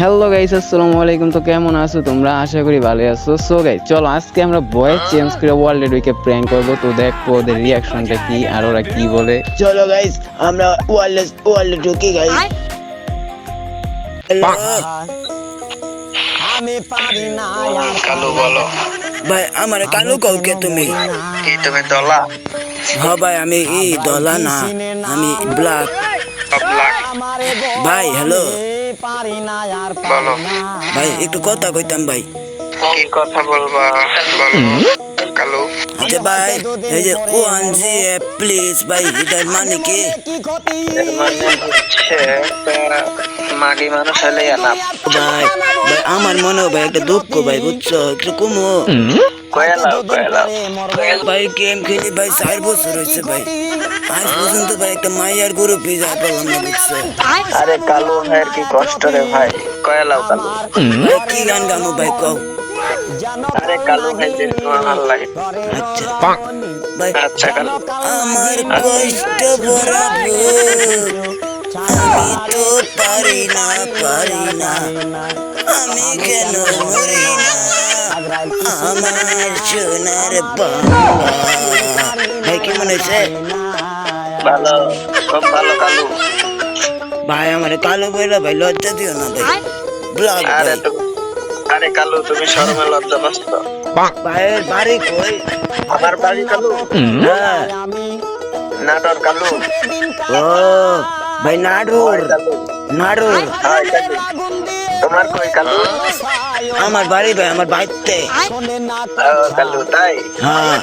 Hello guys আসসালামু আলাইকুম। তো কেমন আছো তোমরা? আশা করি ভালো আছো। সো গাইস চলো আজকে আমরা ভয়েস চেঞ্জ করে ওয়ার্ল্ড উইকে প্র্যাঙ্ক করব। তো দেখব ওদের রিয়াকশনটা কি আর ওরা কি বলে। চলো গাইস আমরা ওয়ার্ল্ডে ওয়ার্ল্ডে ঢুকি গাইস আমি পারি না কালু বলো। ভাই আমার কালু কাউকে তুমি। কি তুমি দলা? ভাই আমি ই দলা না আমি ব্ল্যাক ভাই হ্যালো। পারি না আর বলো। ভাই একটু কথা কইতাম ভাই। কি কথা বলবা? বলো। আচ্ছা ভাই এই যে ওয়ান জি প্লিজ ভাই এটার মানে কি? মানে হচ্ছে একটা মাগি মানুষ হলে না ভাই ভাই আমার মনে হয় ভাই একটা দুঃখ ভাই বুঝছ? একটু কমো। ভাই গেম খেলি? ভাই চার বছর হয়েছে ভাই। আজ পর্যন্ত ভাই একটা মাইয়ার গরু পিজা পেলাম না বুঝছ? আরে কালু ভাইয়ের কি কষ্ট রে ভাই? কয়ালাও কালু। কি গান গামো ভাই কও। আরে কালু ভাই যে ভালো লাগে। আচ্ছা। ভাই আচ্ছা কালু। আমার কষ্ট ভরা আমি তো পারি না পারি না। আমি কেন মরি না? আমার সোনার বাংলা ভাই কেমন হয়েছে? ভালো খুব ভালো কালু। ভাই আমার কালো বইলা ভাই লজ্জা দিও না ভাই। ব্লগ আরে তো আরে কালু তুমি শরমে লজ্জা পাচ্ছ। ভাইয়ের বাড়ি কই? আমার বাড়ি কালু? হ্যাঁ। নাটর কালু। ও ভাই নাড়ুর নাড়ুর। তোমার কই কালু? আমার বাড়ি ভাই আমার বাড়িতে। কালু তাই? হ্যাঁ।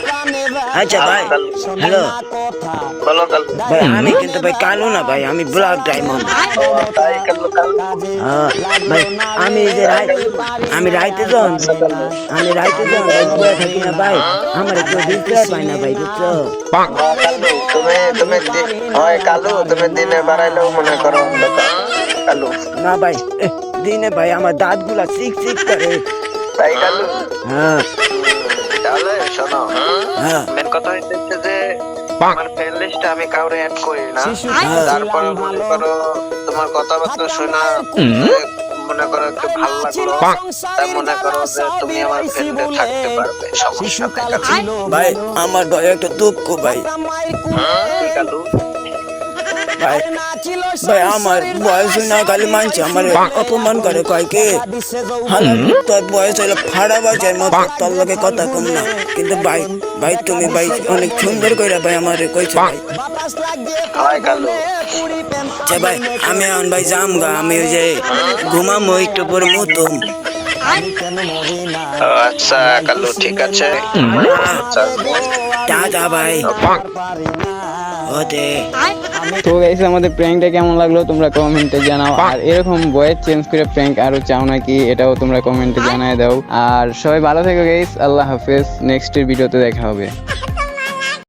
আচ্ছা ভাই হ্যালো বলো কালু। ভাই আমি কিন্তু ভাই কালো না ভাই আমি ব্ল্যাক ডায়মন্ড। তাই কালু কালু। হ্যাঁ ভাই আমি যে রাই আমি রাইতে যখন আমি রাইতে যখন ভাই থাকি না ভাই। আমার একটু বিক্রয় পাই না ভাই বুঝছ? তুমি তুমি হয় কালু তুমি দিনে বাড়াইলেও মনে করো কালু। না ভাই দিনে ভাই আমার দাঁতগুলা চিক চিক করে। তাই কালু? হ্যাঁ। তাহলে শোনো। হ্যাঁ। মেন কথা হচ্ছে যে আমার ফ্রেন্ড লিস্টে আমি কাউরে অ্যাড করি না। হ্যাঁ। তারপর মনে করো তোমার কথাবার্তা শোনা মনে করো একটু ভালো লাগল তাই মনে করো যে তুমি আমার ফ্রেন্ডে থাকতে পারবে সমস্যা নেই ভাই আমার দয়া একটা দুঃখ ভাই। কালু? ভাই ভাই আমার বয়স না খালি মানছে আমার অপমান করে কয় কে? তোর বয়স হলো ফাড়া বাজার মতো তোর লগে কথা কম না। কিন্তু ভাই ভাই তুমি ভাই অনেক সুন্দর করে ভাই আমার কইছো ভাই। আচ্ছা ভাই আমি এখন ভাই যাম গা আমি ওই যে ঘুমামো একটু পরে মতুম আচ্ছা কালু ঠিক আছে। আচ্ছা। টাটা ভাই। ওতে তো গাইস আমাদের প্র্যাঙ্কটা কেমন লাগল তোমরা কমেন্টে জানাও। আর এরকম ভয়েস চেঞ্জ করে প্র্যাঙ্ক আরও চাও নাকি এটাও তোমরা কমেন্টে জানায় দাও। আর সবাই ভালো থেকো গাইস আল্লাহ হাফেজ নেক্সটের ভিডিওতে দেখা হবে।